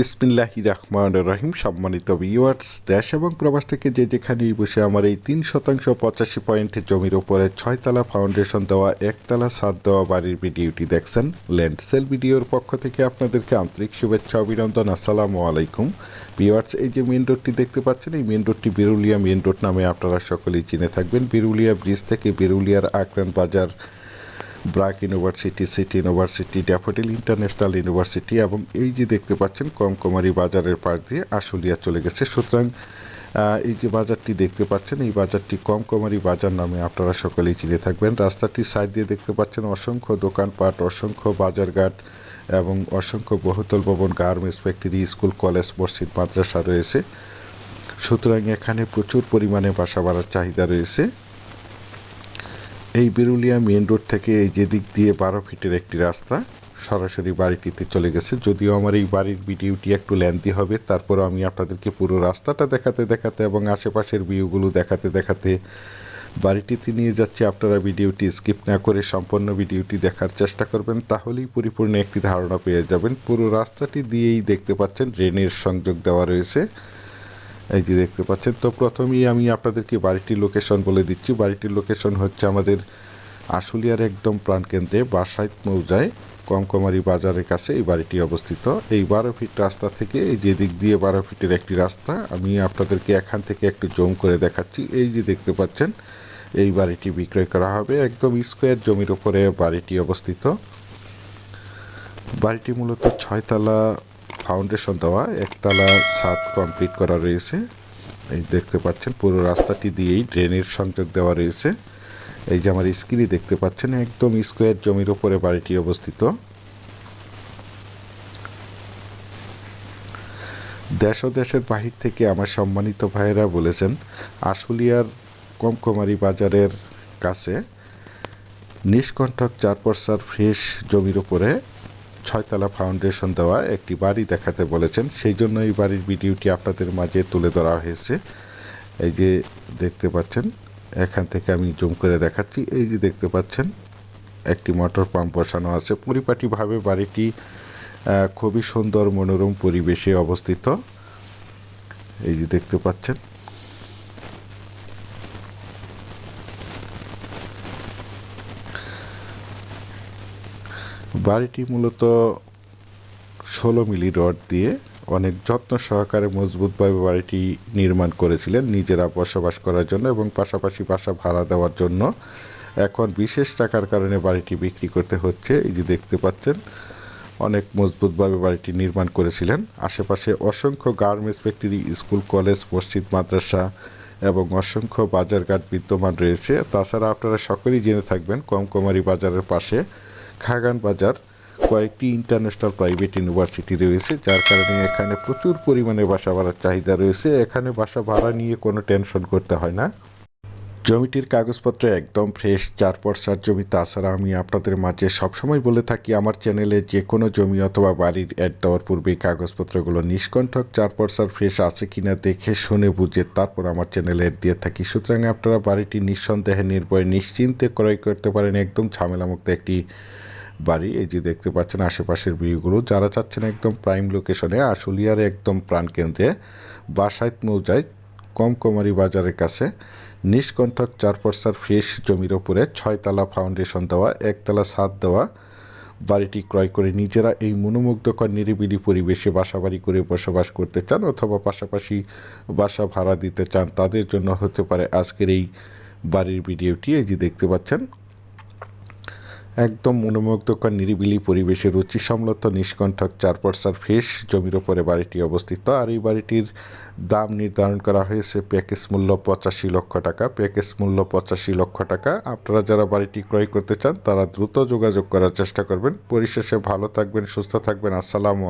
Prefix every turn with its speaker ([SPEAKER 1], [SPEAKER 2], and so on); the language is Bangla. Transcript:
[SPEAKER 1] বিসমিল্লাহি রহমান রহিম, সম্মানিত ভিউয়ার্স দেশ এবং প্রবাস থেকে যে যেখানেই বসে আমার এই তিন শতাংশ পঁচাশি পয়েন্টের জমির উপরে ছয়তলা ফাউন্ডেশন দেওয়া, একতলা ছাদ দেওয়া বাড়ির ভিডিওটি দেখছেন। ল্যান্ড সেল ভিডিওর পক্ষ থেকে আপনাদেরকে আন্তরিক শুভেচ্ছা, অভিনন্দন, আসসালামু আলাইকুম। ভিউয়ার্স এই যে মেন রোডটি দেখতে পাচ্ছেন, এই মেন রোডটি বিরুলিয়া মেন রোড নামে আপনারা সকলেই চিনে থাকবেন। বিরুলিয়া ব্রিজ থেকে বেরুলিয়ার Akran Bazar BRAC University City University Daffodil International University এবং এই যে দেখতে পাচ্ছেন কমকমারি বাজারের পাশ দিয়ে আশুলিয়া চলে গেছে। সুতরাং এই যে বাজারটি দেখতে পাচ্ছেন, এই বাজারটি কমকমারি বাজার নামে আপনারা সকলেই চিনে থাকবেন। রাস্তাটির সাইড দিয়ে দেখতে পাচ্ছেন অসংখ্য দোকানপাট, অসংখ্য বাজারঘাট এবং অসংখ্য বহুতল ভবন, গার্মেন্টস ফ্যাক্টরি, স্কুল, কলেজ, মসজিদ, মাদ্রাসা রয়েছে। সুতরাং এখানে প্রচুর পরিমাণে বাসা বাড়ার চাহিদা রয়েছে। এই বেরুলিয়া মেন রোড থেকে এই যে দিক দিয়ে বারো ফিটের একটি রাস্তা সরাসরি বাড়িটিতে চলে গেছে। যদিও আমার এই বাড়ির ভিডিওটি একটু লেন্দি হবে তারপর আমি আপনাদেরকে পুরো রাস্তাটা দেখাতে দেখাতে এবং আশেপাশের ভিউগুলো দেখাতে দেখাতে বাড়িটিতে নিয়ে যাচ্ছি। আপনারা ভিডিওটি স্কিপ না করে সম্পূর্ণ ভিডিওটি দেখার চেষ্টা করবেন, তাহলেই পরিপূর্ণ একটি ধারণা পেয়ে যাবেন। পুরো রাস্তাটি দিয়েই দেখতে পাচ্ছেন ড্রেনের সংযোগ দেওয়া রয়েছে। এই যে দেখতে পাচ্ছেন, তো প্রথমেই আমি আপনাদেরকে বাড়িটির লোকেশন বলে দিচ্ছি। বাড়িটির লোকেশন হচ্ছে আমাদের আশুলিয়ার একদম প্রাণকেন্দ্রে বাসাইত মৌজায় কমকমারি বাজারের কাছে এই বাড়িটি অবস্থিত। এই বারো ফিট রাস্তা থেকে এই যে দিক দিয়ে বারো ফিটের একটি রাস্তা, আমি আপনাদেরকে এখান থেকে একটু জম করে দেখাচ্ছি। এই যে দেখতে পাচ্ছেন, এই বাড়িটি বিক্রয় করা হবে। একদম স্কোয়ার জমির উপরে বাড়িটি অবস্থিত। বাড়িটি মূলত ছয়তলা ফাউন্ডেশন দেওয়া, একতলা ছাদ কমপ্লিট করা রয়েছে। এই দেখতে পাচ্ছেন, পুরো রাস্তাটি দিয়েই ড্রেনের সংযোগ দেওয়া রয়েছে। এই যে আমার স্ক্রিনে দেখতে পাচ্ছেন, একদম স্কোয়ার জমির উপরে বাড়িটি অবস্থিত। দেশ ও দেশের বাহির থেকে আমার সম্মানিত ভাইয়েরা বলেছেন, আশুলিয়ার কমকমারি বাজারের কাছে নিষ্কণ্ঠক চার পর্সার ফ্রেশ জমির উপরে ছয়তলা ফাউন্ডেশন দেওয়া একটি বাড়ি দেখাতে বলেছেন। সেই জন্য এই বাড়ির ভিডিওটি আপনাদের মাঝে তুলে ধরা হয়েছে। এই যে দেখতে পাচ্ছেন, এখান থেকে আমি জুম করে দেখাচ্ছি। এই যে দেখতে পাচ্ছেন, একটি মোটর পাম্প বসানো আছে। পরিপাটিভাবে বাড়িটি খুবই সুন্দর মনোরম পরিবেশে অবস্থিত। এই যে দেখতে পাচ্ছেন বাড়িটি মূলত ষোলো মিলি রড দিয়ে অনেক যত্ন সহকারে মজবুতভাবে বাড়িটি নির্মাণ করেছিলেন, নিজেরা বসবাস করার জন্য এবং পাশাপাশি বাসা ভাড়া দেওয়ার জন্য। এখন বিশেষ টাকার কারণে বাড়িটি বিক্রি করতে হচ্ছে। এই যে দেখতে পাচ্ছেন, অনেক মজবুতভাবে বাড়িটি নির্মাণ করেছিলেন। আশেপাশে অসংখ্য গার্মেন্টস ফ্যাক্টরি, স্কুল, কলেজ, মসজিদ, মাদ্রাসা এবং অসংখ্য বাজারঘাট বিদ্যমান রয়েছে। তাছাড়া আপনারা সকলেই জেনে থাকবেন, কমকমারি বাজারের পাশে খাগান বাজার কয়েকটি ইন্টারন্যাশনাল প্রাইভেট ইউনিভার্সিটি রয়েছে, যার কারণে এখানে প্রচুর পরিমাণে বাসা ভাড়ার চাহিদা রয়েছে। এখানে বাসা ভাড়া নিয়ে কোনো টেনশন করতে হয় না। জমিটির কাগজপত্র একদম ফ্রেশ চার পর্সার জমি। তাছাড়া আমি আপনাদের মাঝে সবসময় বলে থাকি, আমার চ্যানেলে যে কোনো জমি অথবা বাড়ির অ্যাড দেওয়ার পূর্বে কাগজপত্রগুলো নিষ্কণ্ঠক চার পর্সার ফ্রেশ আছে কিনা দেখে শুনে বুঝে তারপর আমার চ্যানেলে অ্যাড দিয়ে থাকি। সুতরাং আপনারা বাড়িটি নিঃসন্দেহে, নির্ভয়ে, নিশ্চিন্তে ক্রয় করতে পারেন। একদম ঝামেলামুক্ত একটি বাড়ি। এই যে দেখতে পাচ্ছেন, আশেপাশের ভিউগুলো যারা চাচ্ছেন একদম প্রাইম লোকেশনে আশুলিয়ার একদম প্রাণকেন্দ্রে, বাসাইত মৌজায় কমকমারি বাজারের কাছে নিষ্কণ্ঠক চার পর্সার ফ্রেশ জমির ওপরে ছয়তলা ফাউন্ডেশন দেওয়া, একতলা ছাদ দেওয়া, বাড়িটি ক্রয় করে নিজেরা এই মনোমুগ্ধকর নিরিবিলি পরিবেশে বাসাবাড়ি করে বসবাস করতে চান অথবা পাশাপাশি বাসা ভাড়া দিতে চান, তাদের জন্য হতে পারে আজকের এই বাড়ির ভিডিওটি। এই যে দেখতে পাচ্ছেন একদম মনোমুগ্ধকর, নিরিবিলি পরিবেশে রুচি সমলত নিষ্কণ্ঠক চার ফেস জমির ওপরে বাড়িটি অবস্থিত। আর এই বাড়িটির দাম নির্ধারণ করা হয়েছে প্যাকেজ মূল্য পঁচাশি লক্ষ টাকা। প্যাকেজ মূল্য পঁচাশি লক্ষ টাকা। আপনারা যারা বাড়িটি ক্রয় করতে চান, তারা দ্রুত যোগাযোগ করার চেষ্টা করবেন। পরিশেষে ভালো থাকবেন, সুস্থ থাকবেন। আসসালামু